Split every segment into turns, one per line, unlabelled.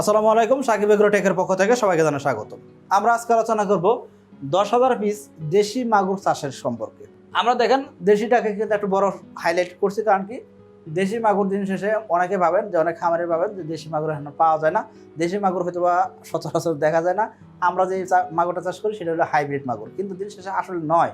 আসসালামু আলাইকুম, সাকিব এগ্রো টেকের পক্ষ থেকে সবাইকে জানাই স্বাগত। আমরা আজকে আলোচনা করব দশ হাজার পিস দেশি মাগুর চাষের সম্পর্কে। আমরা দেখেন, দেশিটাকে কিন্তু একটু বড় হাইলাইট করছি, কারণ কি দেশি মাগুর দিন শেষে অনেকে ভাবেন যে, অনেক খামারে ভাবেন যে, দেশি মাগুর এখন পাওয়া যায় না। দেশি মাগুর হয়তো বা সচরাচর দেখা যায় না। আমরা যে মাগুরটা চাষ করি, সেটা হলো হাইব্রিড মাগুর। কিন্তু দিন শেষে আসলে নয়।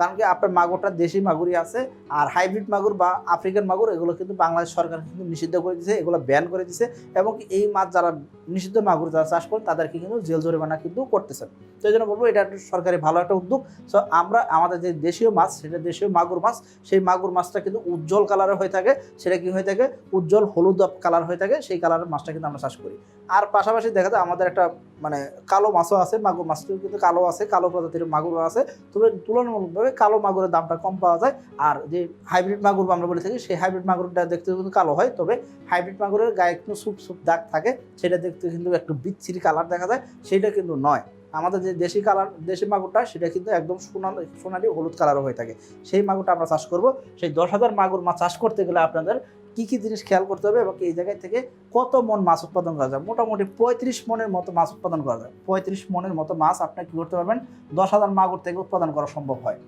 কারণ কি আপনার মাগুরটা দেশি মাগুরই আছে, আর হাইব্রিড মাগুর বা আফ্রিকান মাগুর, এগুলো কিন্তু বাংলাদেশ সরকার কিন্তু নিষিদ্ধ করে দিয়েছে এগুলো ব্যান করে দিয়েছে এবং এই মাছ যারা নিষিদ্ধ মাগুর যারা চাষ করেন তাদেরকে কিন্তু জেল জরিমানা কিন্তু করতেছেন তো এই জন্য বলব, এটা একটা সরকারি ভালো একটা উদ্যোগ। সো আমরা আমাদের যে দেশীয় মাছ, সেটা দেশীয় মাগুর মাছ, সেই মাগুর মাছটা কিন্তু উজ্জ্বল কালারের হয়ে থাকে। সেটা কি হয়ে থাকে? উজ্জ্বল হলুদ কালার হয়ে থাকে, সেই কালারের মাছটা কিন্তু আমরা চাষ করি। আর পাশাপাশি দেখা যায়, আমাদের একটা মানে কালো মাছও আছে, মাগুর মাছটিও কিন্তু কালো আছে, কালো প্রজাতির মাগুর আছে। তবে তুলনামূলকভাবে কালো মাগুরের দামটা কম পাওয়া যায়। আর যে হাইব্রিড মাগুর আমরা বলে থাকি, সেই হাইব্রিড মাগুরটা দেখতে কিন্তু কালো হয়। তবে হাইব্রিড মাগুরের গায়ে একটু সুপ সুপ দাগ থাকে, সেটা দেখতে কিন্তু একটু বিচ্ছিরি কালার দেখা যায়, সেটা কিন্তু নয়। আমাদের যে দেশি কালার দেশি মাগুরটা, সেটা কিন্তু একদম সোনালি সোনালি হলুদ কালারও হয়ে থাকে। সেই মাগুরটা আমরা চাষ করব। সেই দশ হাজার মাগুর মাছ চাষ করতে গেলে আপনাদের কি কি জিনিস খেয়াল করতে হবে এবং এই জায়গায় থেকে কত মন মাছ উৎপাদন করা যায়? মোটামুটি পঁয়ত্রিশ মনের মতো মাছ উৎপাদন করা যায়। পঁয়ত্রিশ মনের মতো মাছ আপনি কি করতে পারবেন? দশ হাজার মাগুর থেকে উৎপাদন করা সম্ভব হয়।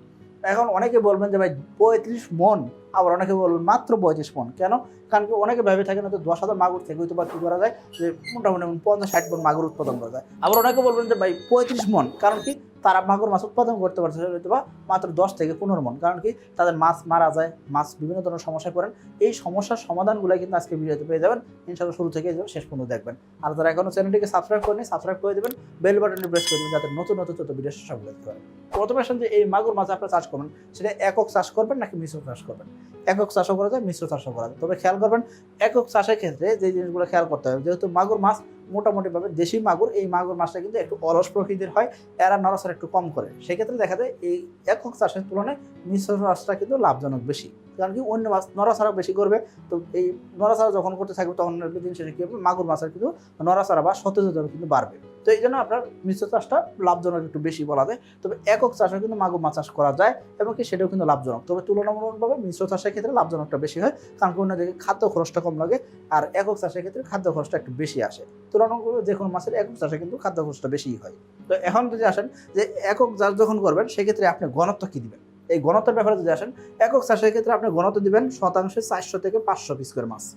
এখন অনেকে বলবেন যে ভাই পঁয়ত্রিশ মন। আবার অনেকে বলবেন মাত্র পঁয়ত্রিশ মন কেন? কারণ কি অনেকে ভেবে থাকেন হয়তো দশ হাজার মাগুর থেকে হয়তো বা কী করা যায়, যে মোটামুটি পঞ্চাশ ষাট মন মাগুর উৎপাদন করা যায়। আবার অনেকে বলবেন যে, ভাই, পঁয়ত্রিশ মন। কারণ কি? তারা মাগুর মাছ উৎপাদন করতে পারছে হয়তো বা মাত্র দশ থেকে পনেরো মন। কারণ কি? তাদের মাছ মারা যায়, মাছ বিভিন্ন ধরনের সমস্যায় পড়েন। এই সমস্যার সমাধানগুলো কিন্তু আজকে ভিডিওতে পেয়ে যাবেন। ইনশাআল্লাহ শুরু থেকে শেষ পর্যন্ত দেখবেন। আর যারা এখনও চ্যানেলটিকে সাবস্ক্রাইব করেনি সাবস্ক্রাইব করে দেবেন। বেল বাটনটি প্রেস করে দেবেন, যাতে নতুন নতুন তথ্য ভিডিও সবগুলো দেখতে প্রথমে যে, এই মাগুর মাছ আপনারা চাষ করবেন, সেটা একক চাষ করবেন নাকি মিশ্র চাষ করবেন? একক চাষও করা যায়, মিশ্র চাষও করা যায়। তবে খেয়াল করবেন, একক চাষের ক্ষেত্রে যে জিনিসগুলো খেয়াল করতে হবে, যেহেতু মাগুর মাছ মোটামুটিভাবে দেশি মাগুর, এই মাগুর মাছটা কিন্তু একটু অলস প্রকৃতির হয়, এরা নড়াচড়া একটু কম করে। সেক্ষেত্রে দেখা যায়, এই একক চাষের তুলনায় মিশ্র চাষটা কিন্তু লাভজনক বেশি। কারণ কি অন্য মাছ নড়াচড়া বেশি করবে, তো এই নড়াচড়া যখন করতে থাকবে তখন দিন শেষে কী হবে? মাগুর মাছের কিন্তু নড়াচড়া বা সতেজতা কিন্তু বাড়বে। তো এই জন্য আপনার মিশ্র চাষটা লাভজনক একটু বেশি বলা যায়। তবে একক চাষে কিন্তু মাগুর মাছ চাষ করা যায় এবং কি সেটাও কিন্তু লাভজনক। তবে তুলনামূলকভাবে মিশ্র চাষের ক্ষেত্রে লাভজনকটা বেশি হয়, কারণ কি অন্যদিকে খাদ্য খরচটা কম লাগে আর একক চাষের ক্ষেত্রে খাদ্য খরচটা একটু বেশি আসে। তুলনামূলক যে কোনো মাছের একক চাষে কিন্তু খাদ্য খরচটা বেশিই হয়। তো এখন যদি আসেন যে একক চাষ যখন করবেন, সেক্ষেত্রে আপনি ঘনত্ব কী দিবেন? এই ঘনত্বের ব্যাপারে যদি আসেন, একক চাষের ক্ষেত্রে আপনি ঘনত্ব দিবেন শতাংশে চারশো থেকে পাঁচশো পিস করে মাছ।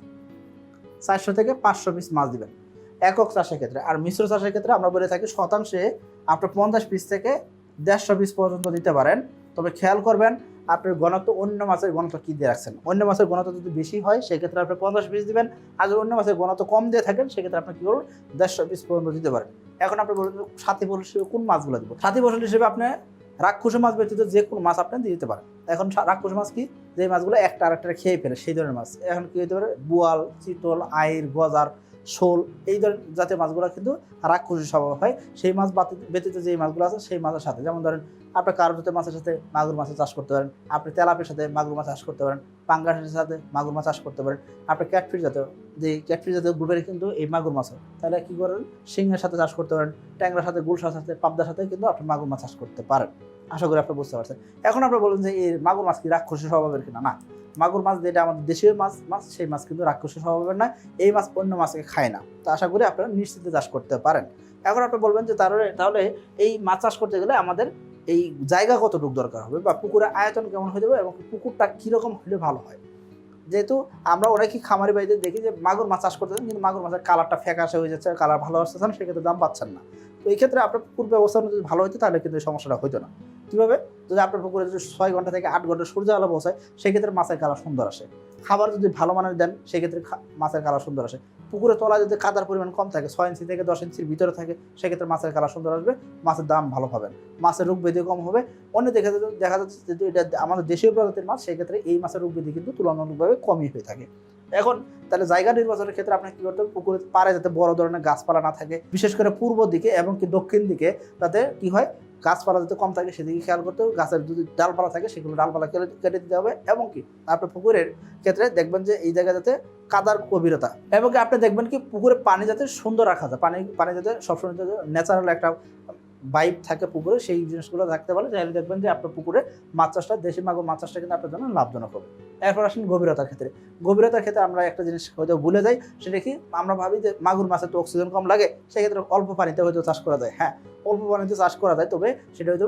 চারশো থেকে পাঁচশো পিস মাছ দিবেন। একক চাষের ক্ষেত্রে। আর মিশ্র চাষের ক্ষেত্রে আমরা বলে থাকি শতাংশে আপনার পঞ্চাশ পিস থেকে দেড়শো পিস পর্যন্ত দিতে পারেন। তবে খেয়াল করবেন, আপনার ঘনত্ব অন্য মাছের ঘনত্ব কী দিয়ে রাখছেন? অন্য মাছের ঘনত্ব যদি বেশি হয়, সেক্ষেত্রে আপনি পঞ্চাশ পিস দিবেন। আর যদি অন্য মাছের ঘনত্ব কম দিয়ে থাকেন, সেক্ষেত্রে আপনি কী করুন, দেড়শো পিস পর্যন্ত দিতে পারেন। এখন আপনি বলুন, সাথী ফসল হিসেবে কোন মাছগুলো দিব? সাথী ফসল হিসেবে আপনি রাক্ষসী মাছ ব্যতীত যে কোনো মাছ আপনি দিয়ে দিতে পারেন। এখন রাক্ষসী মাছ কি? যে মাছগুলো একটা আরেকটা খেয়ে ফেলে, সেই ধরনের মাছ। এখন কি হতে পারে? বোয়াল, চিতল, আইর, গজার, শোল এই ধরনের জাতীয় মাছগুলো কিন্তু রাক্ষসী স্বভাব হয়। সেই মাছ ব্যতীত যে মাছগুলো আছে, সেই মাছের সাথে। যেমন ধরেন আপনি কারও জাতীয় মাছের সাথে মাগুর মাছের চাষ করতে পারেন। আপনি তেলাপের সাথে মাগুর মাছ চাষ করতে পারেন। পাঙ্গাসের সাথে মাগুর মাছ চাষ করতে পারেন। আপনি ক্যাটফিট জাতীয়, যে ক্যাটফিট জাতীয় গ্রুপের কিন্তু এই মাগুর মাছ হয়। তাহলে কি করেন? সিংহের সাথে চাষ করতে পারেন। ট্যাংরার সাথে, গুলশার সাথে, পাবদার সাথে কিন্তু আপনি মাগুর মাছ চাষ করতে পারেন। আশা করি আপনি বুঝতে পারছেন। এখন আপনি বলুন যে এই মাগুর মাছ কি রাক্ষসী স্বভাবের কিনা? না। মাগুর মাছ যেটা আমাদের দেশীয় মাছ মাছ, সেই মাছ কিন্তু রাক্ষসী স্বভাবের না। এই মাছ অন্য মাছকে খায় না। তো আশা করি আপনারা নিশ্চিত চাষ করতে পারেন। এখন আপনি বলবেন যে তাহলে তাহলে এই মাছ চাষ করতে গেলে আমাদের এই জায়গা কতটুকু দরকার হবে বা পুকুরের আয়তন কেমন হয়ে যাবে এবং পুকুরটা কীরকম হলে ভালো হয়? যেহেতু আমরা অনেকেই খামারি বাড়িতে দেখি যে মাগুর মাছ চাষ করতেছেন কিন্তু মাগুর মাছের কালারটা ফ্যাকাশে হয়ে যাচ্ছে, কালার ভালো আসতেছে না সেক্ষেত্রে দাম পাচ্ছেন না। তো এই ক্ষেত্রে আপনার পুকুর ব্যবস্থা যদি ভালো হতো তাহলে কিন্তু সমস্যাটা হতো না। কীভাবে? যদি আপনার পুকুরে যদি ছয় ঘণ্টা থেকে আট ঘণ্টা সূর্য আলো পৌঁছায় সেক্ষেত্রে মাছের কালার সুন্দর আসে। খাবার যদি ভালো মানের দেন, সেক্ষেত্রে মাছের কালার সুন্দর আসে। পুকুরে তলায় যদি কাদার পরিমাণ কম থাকে, ছয় ইঞ্চি থেকে দশ ইঞ্চির ভিতরে থাকে, সেক্ষেত্রে মাছের কালার সুন্দর আসবে, মাছের দাম ভালো পাবেন। মাছের রোগ ব্যাধি কম হবে। অন্য দেখা যাচ্ছে দেখা যাচ্ছে যেহেতু এটা আমাদের দেশীয় প্রজাতির মাছ, সেক্ষেত্রে এই মাছের রোগ ব্যাধি কিন্তু তুলনামূলকভাবে কমই হয়ে থাকে। এখন তাহলে জায়গা নির্বাচনের ক্ষেত্রে আপনার কী করতে হবে? পুকুরের পাড়ে যাতে বড় ধরনের গাছপালা না থাকে, বিশেষ করে পূর্ব দিকে এবং কি দক্ষিণ দিকে, তাতে কি হয়? গাছপালা যাতে কম থাকে সেদিকে খেয়াল করতে হবে। গাছের যদি ডালপালা থাকে সেগুলো ডালপালা কেটে কেটে দিতে হবে এবং কি আপনার পুকুরের ক্ষেত্রে দেখবেন যে এই জায়গায় যাতে কাদার গভীরতা এবং কি আপনি দেখবেন কি পুকুরে পানি যাতে সুন্দর রাখা যায়। পানি পানি যাতে সবসময় যাতে ন্যাচারাল একটা বাইপ থাকে পুকুরে সেই জিনিসগুলো থাকতে পারে তাহলে দেখবেন যে আপনার পুকুরে মাছ চাষটা, দেশি মাগুর মাছ চাষটা কিন্তু আপনার জন্য লাভজনক হবে। এরপর আসেন গভীরতার ক্ষেত্রে। গভীরতার ক্ষেত্রে আমরা একটা জিনিস হয়তো ভুলে যাই, সেটা কি আমরা ভাবি যে মাগুর মাছের তো অক্সিজেন কম লাগে, সেক্ষেত্রে অল্প পানিতে হয়তো চাষ করা যায়। হ্যাঁ অল্প পানিতে চাষ করা যায় তবে সেটা হয়তো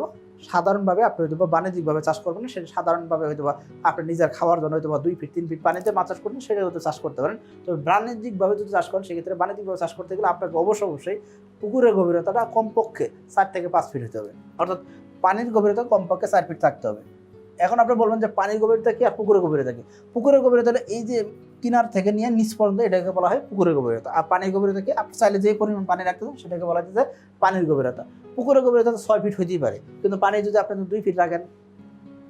সাধারণভাবে আপনি হয়তো বাণিজ্যিকভাবে চাষ করবেন না, সেটা সাধারণভাবে হয়তো বা আপনি নিজের খাওয়ার জন্য হয়তো বা দুই ফিট তিন ফিট পানিতে মাছ চাষ করবেন সেটা হয়তো চাষ করতে পারেন। তবে বাণিজ্যিকভাবে যদি চাষ করেন সেক্ষেত্রে বাণিজ্যিকভাবে চাষ করতে গেলে আপনাকে অবশ্যই অবশ্যই পুকুরের গভীরতাটা কমপক্ষে চার থেকে পাঁচ ফিট হতে হবে। অর্থাৎ পানির গভীরতা কমপক্ষে চার ফিট থাকতে হবে। এখন আপনি বলবেন যে পানির গভীরতা কি আর পুকুরের গভীরতা কি? পুকুরের গভীরতাটা এই যে কিনার থেকে নিয়ে নিচ পর্যন্ত এটাকে বলা হয় পুকুরের গভীরতা। আর পানির গভীরতা কি? আপনি চাইলে যে পরিমাণ পানি রাখতে চান সেটাকে বলা হচ্ছে যে পানির গভীরতা। পুকুরের গভীরতা তো ছয় ফিট হইতেই পারে। কিন্তু পানি যদি আপনি দুই ফিট রাখেন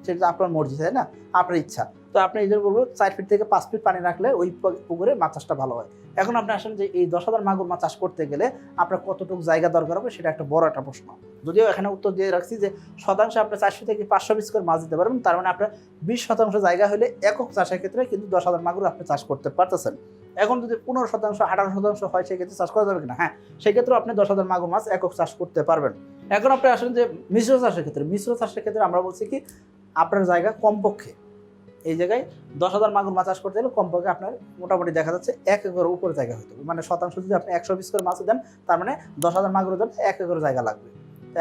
সেটা আপনার মর্জি, তাই না? আপনার ইচ্ছা। তো আপনি এই জন্য বলব, চার ফিট থেকে পাঁচ ফিট পানি রাখলে ওই পুকুরে মাছ চাষটা ভালো হয়। এখন আপনি আসেন যে এই দশ হাজার মাগুর মাছ চাষ করতে গেলে আপনার কতটুকু জায়গা দরকার হবে সেটা একটা বড় একটা প্রশ্ন। যদিও এখানে উত্তর দিয়ে রাখছি যে শতাংশে আপনি চারশো থেকে পাঁচশো পিস করে মাছ দিতে পারবেন, তার মানে আপনার বিশ শতাংশ জায়গা হলে একক চাষের ক্ষেত্রে কিন্তু দশ হাজার মাগুর আপনি চাষ করতে পারতেছেন। এখন যদি পনেরো শতাংশ, আঠারো শতাংশ হয়, সেক্ষেত্রে চাষ করা যাবে কিনা? হ্যাঁ সেক্ষেত্রে আপনি দশ হাজার মাগুর মাছ একক চাষ করতে পারবেন। এখন আপনি আসেন যে মিশ্র চাষের ক্ষেত্রে, মিশ্র চাষের ক্ষেত্রে আমরা বলছি কি, আপনার জায়গা কমপক্ষে, এই জায়গায় দশ হাজার মাগুর মাছ চাষ করতে গেলে কমপক্ষে আপনার মোটামুটি দেখা যাচ্ছে এক একরের উপরে জায়গা হতে হবে। মানে শতাংশ যদি আপনি একশো বিশ করে মাছ দেন, তার মানে দশ হাজার মাগুরের জন্য এক একর জায়গা লাগবে।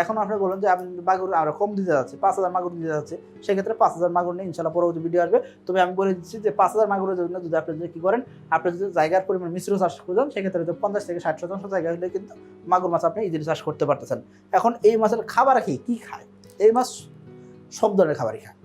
এখন আপনি বলুন যে আমি মাগুর আমরা কম দিতে যাচ্ছি, পাঁচ হাজার মাগুর দিতে যাচ্ছে, সেক্ষেত্রে পাঁচ হাজার মাগুর নিয়ে ইনশাল্লাহ পরবর্তী ভিডিও আসবে। তবে আমি বলে দিচ্ছি যে পাঁচ হাজার মাগুরের জন্য যদি আপনি যদি কী করেন, আপনি যদি জায়গার পরিমাণ মিশ্র চাষ করে যান, সেক্ষেত্রে হয়তো পঞ্চাশ থেকে ষাট শতাংশ জায়গা হলে কিন্তু মাগুর মাছ আপনি ইজিলি চাষ করতে পারতেছেন। এখন এই মাছের খাবার কি? কী খায়? এই মাছ সব ধরনের খাবারই খায়।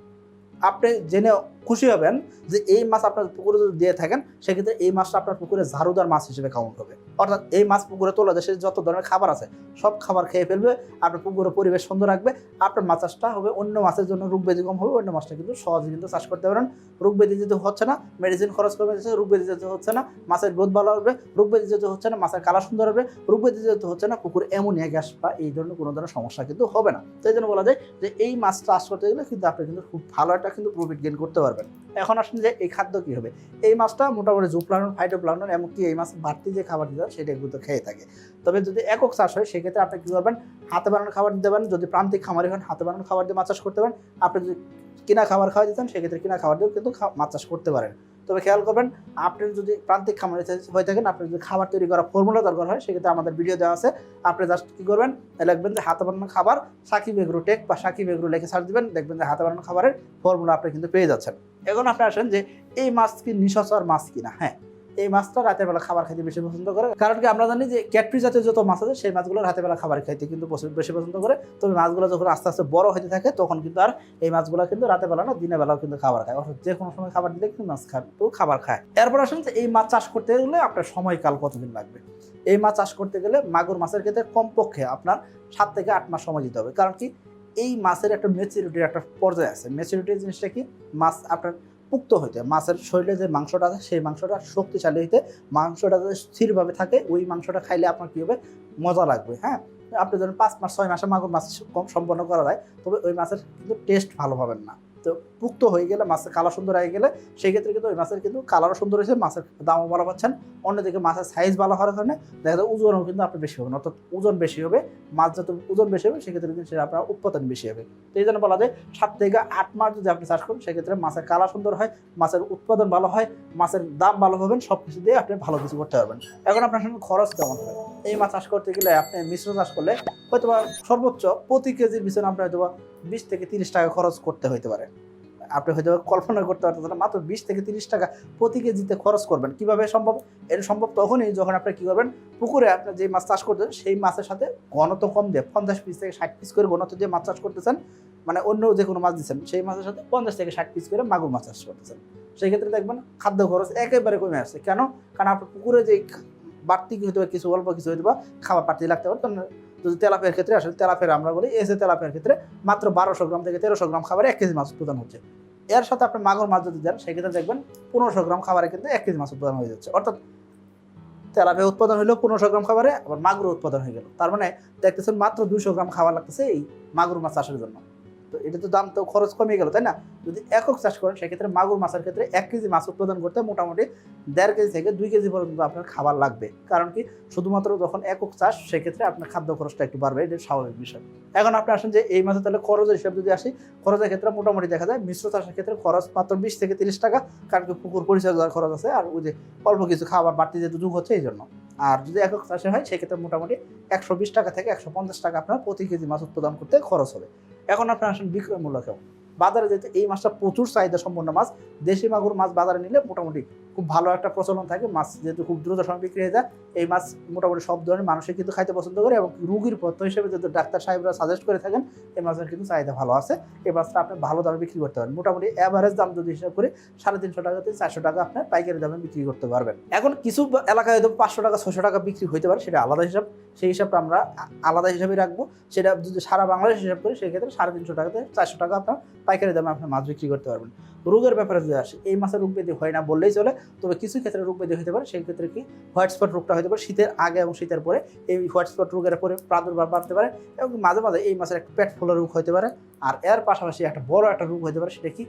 আপনি জেনে খুশি হবেন যে এই মাছ আপনার পুকুরে যদি দিয়ে থাকেন, সেক্ষেত্রে এই মাছটা আপনার পুকুরে ঝাড়ুদার মাছ হিসেবে কাউন্ট হবে। অর্থাৎ এই মাছ পুকুরে তোলা দেশে যত ধরনের খাবার আছে, সব খাবার খেয়ে ফেলবে, আপনার পুকুরের পরিবেশ সুন্দর রাখবে, আপনার মাছ চাষটা হবে অন্য মাছের জন্য রোগ ব্যাধি কম হবে, অন্য মাছটা কিন্তু সহজে কিন্তু চাষ করতে পারেন রোগ ব্যাধি যেহেতু হচ্ছে না মেডিসিন খরচ করবে যাচ্ছে রোগ ব্যাধি যেহেতু হচ্ছে না, মাছের গ্রোথ ভালো হবে, রোগ ব্যাধি যেহেতু হচ্ছে না, মাছের কালার সুন্দর হবে, রোগ ব্যাধি যেহেতু হচ্ছে না পুকুরে অ্যামোনিয়া, গ্যাস বা এই ধরনের কোনো ধরনের সমস্যা কিন্তু হবে না। তো এই জন্য বলা যায় যে এই মাছ চাষ করতে গেলে কিন্তু আপনি কিন্তু খুব ভালো একটা কিন্তু প্রফিট গেইন করতে পারবেন। এখন আসেন যে এই খাদ্য কি হবে? এই মাছটা মোটামুটি জুপ্লানন ফাইটোপ্লানন এমনকি এই মাছ বাড়তি যে খাবার দিতে সেটা একটু খেয়ে থাকে। তবে যদি একক চাষ হয়, সেক্ষেত্রে আপনি কী করবেন? হাতে বানানো খাবার দিতে পারেন। যদি প্রান্তিক খামারি হন, হাতে বানানো খাবার দিয়ে মাছ চাষ করতে পারেন। আপনি যদি কিনা খাবার খাওয়া দিতেন সেক্ষেত্রে কিনা খাবার দিয়েও কিন্তু মাছ চাষ করতে পারেন। তবে খেয়াল করবেন, আপনি যদি প্রান্তিক খামার হয়ে থাকেন, আপনি যদি খাবার তৈরি করা ফর্মুলা দরকার হয়, সেক্ষেত্রে আমাদের ভিডিও দেওয়া আছে। আপনি জাস্ট কী করবেন লিখবেন যে হাতে বানানো খাবার সাকিব এগ্রো টেক বা সাকিব এগ্রো লেখে সার্চ দেবেন, দেখবেন যে হাতে বানানো খাবারের ফর্মুলা আপনি কিন্তু পেয়ে যাচ্ছেন। এখন আপনি আসেন যে, এই মাছ কি নিশাচর মাছ কিনা? হ্যাঁ এই মাছটা রাতের বেলা খাবার খাইতে বেশি পছন্দ করে। কারণ কি আমরা জানি যে ক্যাটরি জাতীয় যত মাছ আছে, সেই মাছগুলো রাতের বেলা খাবার খাইতে কিন্তু বেশি পছন্দ করে। তবে মাছগুলো যখন আস্তে আস্তে বড় হতে থাকে, তখন কিন্তু আর এই মাছগুলো কিন্তু রাতের বেলা না, দিনের বেলাও কিন্তু খাবার খায়। অর্থাৎ যে কোনো সময় খাবার দিলে কিন্তু মাছ খায়, তো খাবার খায়। এরপর আসেন যে এই মাছ চাষ করতে গেলে আপনার সময়কাল কতদিন লাগবে? এই মাছ চাষ করতে গেলে মাগুর মাছের ক্ষেত্রে কমপক্ষে আপনার সাত থেকে আট মাস সময় দিতে হবে। কারণ কি এই মাছের একটা মেচুরিটির একটা পর্যায়ে আছে। মেচুরিটির জিনিসটা কি? মাছ আপনার পুক্ত হইতে, মাছের শরীরে যে মাংসটা আছে, সেই মাংসটা শক্তিশালী হইতে, মাংসটা যদি স্থিরভাবে থাকে, ওই মাংসটা খাইলে আপনার কী হবে? মজা লাগবে হ্যাঁ? আপনি ধরুন পাঁচ মাস, ছয় মাসে মাগুর মাছ কম, সম্পন্ন করা যায়, তবে ওই মাছের কিন্তু টেস্ট ভালো পাবেন না। তো পুক্ত হয়ে গেলে মাছের কালার সুন্দর হয়ে গেলে সেই ক্ষেত্রে কিন্তু ওই মাছের কিন্তু কালারও সুন্দর হয়েছে, মাছের দামও ভালো পাচ্ছেন। অন্যদিকে মাছের সাইজ ভালো হওয়ার কারণে দেখা যায় ওজনও কিন্তু আপনার বেশি হবে অর্থাৎ ওজন বেশি হবে, মাছ যত ওজন বেশি হবে সেক্ষেত্রে কিন্তু সেটা আপনার উৎপাদন বেশি হবে। তো এই জন্য বলা যায় সাত থেকে আট মাস যদি আপনি চাষ করেন, সেক্ষেত্রে মাছের কালার সুন্দর হয়, মাছের উৎপাদন ভালো হয়, মাছের দাম ভালো পাবেন সব কিছু দিয়ে আপনি ভালো কিছু করতে পারবেন। এখন আপনার সঙ্গে খরচ কেমন হবে এই মাছ চাষ করতে গেলে আপনি মিশ্র চাষ করলে হয়তোবা সর্বোচ্চ প্রতি কেজির পিছনে আপনি হয়তোবা বিশ থেকে তিরিশ টাকা খরচ করতে হইতে পারে। আপনি হয়তো কল্পনা করতে পারতেছেন না, মাত্র বিশ থেকে তিরিশ টাকা প্রতি কেজিতে খরচ করবেন। কীভাবে সম্ভব? এটা সম্ভব তখনই যখন আপনি কী করবেন? পুকুরে আপনার যে মাছ চাষ করতেন সেই মাছের সাথে ঘনত্ব কম দিয়ে পঞ্চাশ পিস থেকে ষাট পিস করে ঘনত্ব দিয়ে মাছ চাষ করতেছেন মানে অন্য যে কোনো মাছ দিচ্ছেন সেই মাছের সাথে পঞ্চাশ থেকে ষাট পিস করে মাগুর মাছ চাষ করতেছেন। সেই ক্ষেত্রে দেখবেন খাদ্য খরচ একেবারে কমে আসছে। কেন? কারণ আপনার পুকুরে যে বাড়তি হয়তো বা কিছু অল্প কিছু হয়তো বা খাবার বাড়তি লাগতে পারে যদি তেলাপের ক্ষেত্রে আসলে তেলাপের আমরা বলি এসে তেলাপের ক্ষেত্রে মাত্র বারোশো গ্রাম থেকে তেরোশো গ্রাম খাবারে এক কেজি মাছ প্রদান হচ্ছে। এর সাথে আপনি মাগুর মাছ যদি দেন, সেক্ষেত্রে দেখবেন পনেরোশো গ্রাম খাবারে কিন্তু এক কেজি মাছ উৎপাদন হয়ে যাচ্ছে। অর্থাৎ তেলাপিয়া উৎপাদন হলো পনেরোশো গ্রাম খাবারে, আবার মাগুর উৎপাদন হয়ে গেল। তার মানে দেখতেছেন মাত্র দুশো গ্রাম খাবার লাগতেছে এই মাগুর মাছ চাষের জন্য। তো এটা তো দাম তো খরচ কমে গেল, তাই না? যদি একক চাষ করেন, সেক্ষেত্রে মাগুর মাছের ক্ষেত্রে এক কেজি মাছ উৎপাদন করতে মোটামুটি দেড় কেজি থেকে দুই কেজি পর্যন্ত আপনার খাবার লাগবে। কারণ কি, শুধুমাত্র যখন একক চাষ, সেক্ষেত্রে আপনার খাদ্য খরচটা একটু বাড়বে, এটা স্বাভাবিক বিষয়। এখন আপনি আসেন যে এই মাসে তাহলে খরচের হিসাব যদি আসি, খরচের ক্ষেত্রে মোটামুটি দেখা যায় মিশ্র চাষের ক্ষেত্রে খরচ মাত্র বিশ থেকে তিরিশ টাকা, কারণ কি পুকুর পরিচর্যার খরচ আছে আর ওই যে অল্প কিছু খাবার বাড়তি যেহেতু যুগ হচ্ছে এই জন্য আর যদি একক চাষে হয়, সেক্ষেত্রে মোটামুটি একশো বিশ টাকা থেকে একশো পঞ্চাশ টাকা আপনার প্রতি কেজি মাছ উৎপাদন করতে খরচ হবে। এখন আপনার আসেন বিক্রয় মূল্য কেমন? বাজারে যেহেতু এই মাছটা প্রচুর চাহিদা সম্পন্ন মাছ, দেশি মাগুর মাছ বাজারে নিলে মোটামুটি খুব ভালো একটা প্রচলন থাকে, মাছ যেহেতু খুব দ্রুত সময় বিক্রি হয়ে যায়, এই মাছ মোটামুটি সব ধরনের মানুষই কিন্তু খাইতে পছন্দ করে এবং রুগীর পথ্য হিসেবে যেহেতু ডাক্তার সাহেবরা সাজেস্ট করে থাকেন, এই মাছের কিন্তু চাহিদা ভালো আছে। এই মাছটা আপনি ভালো দামে বিক্রি করতে পারেন মোটামুটি অ্যাভারেজ দাম যদি হিসাব করে, সাড়ে তিনশো টাকা থেকে চারশো টাকা আপনার পাইকারি দামে বিক্রি করতে পারবেন। এখন কিছু এলাকায় হয়তো পাঁচশো টাকা ছশো টাকা বিক্রি হতে পারে, সেটা আলাদা হিসাব। সেই হিসাবটা আমরা আলাদা হিসাবে রাখব। সেটা যদি সারা বাংলাদেশ হিসাব করি সেক্ষেত্রে সাড়ে তিনশো টাকা থেকে চারশো টাকা আপনার পাইকারি দামে আপনার মাছ বিক্রি করতে পারবেন। রোগের ব্যাপারে যদি আসে, এই মাছের রোগ ব্যাধি হয় না বললেই চলে। তবে কিছু ক্ষেত্রে রোগ ব্যাধি হতে পারে, সেই ক্ষেত্রে কি হোয়াইট স্পট রোগটা হতে পারে, শীতের আগে এবং শীতের পরে এই হোয়াইট স্পট রোগের পরে প্রাদুর্ভাব বাড়তে পারে এবং মাঝে মাঝে এই মাছের একটা পেট ফোলা রোগ হতে পারে। আর এর পাশাপাশি একটা বড় একটা রোগ হতে পারে, সেটা কি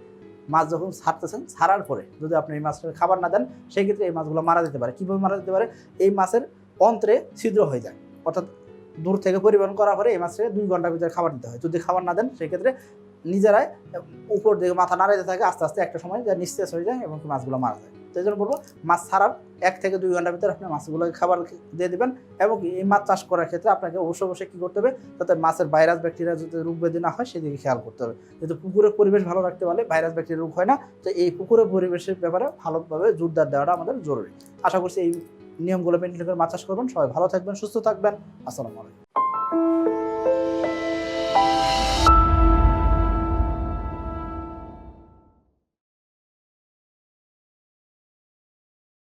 মাছ যখন ছাড়তেছেন, ছাড়ার পরে যদি আপনি এই মাছটা খাবার না দেন, সেই ক্ষেত্রে এই মাছগুলো মারা যেতে পারে। কীভাবে মারা যেতে পারে? এই মাছের অন্ত্রে ছিদ্র হয়ে যায়। অর্থাৎ দূর থেকে পরিবহন করার পরে এই মাছটাকে দুই ঘণ্টার ভিতরে খাবার দিতে হয়। যদি খাবার না দেন সেক্ষেত্রে নিজেরাই উপর দিকে মাথা নাড়াইতে থাকে, আস্তে আস্তে একটা সময় যা নিস্তেজ হয়ে যায় এবং মাছগুলো মারা যায়। তো এই জন্য বলব, মাছ ছাড়ার এক থেকে দুই ঘণ্টার ভিতরে আপনি মাছগুলোকে খাবার দিয়ে দিবেন এবং এই মাছ চাষ করার ক্ষেত্রে আপনাকে অবশ্যই অবশ্যই কী করতে হবে, যাতে মাছের ভাইরাস ব্যাকটেরিয়া যাতে রোগ ব্যাধি না হয় সেদিকে খেয়াল করতে হবে। যেহেতু পুকুরের পরিবেশ ভালো রাখতে পারলে ভাইরাস ব্যাকটেরিয়া রোগ হয় না, তো এই পুকুরের পরিবেশের ব্যাপারে ভালোভাবে জোরদার দেওয়াটা আমাদের জরুরি। আশা করছি এই নিয়মগুলো মেনটেন করে মাছ চাষ করবেন। সবাই ভালো থাকবেন, সুস্থ থাকবেন। আসসালামু আলাইকুম।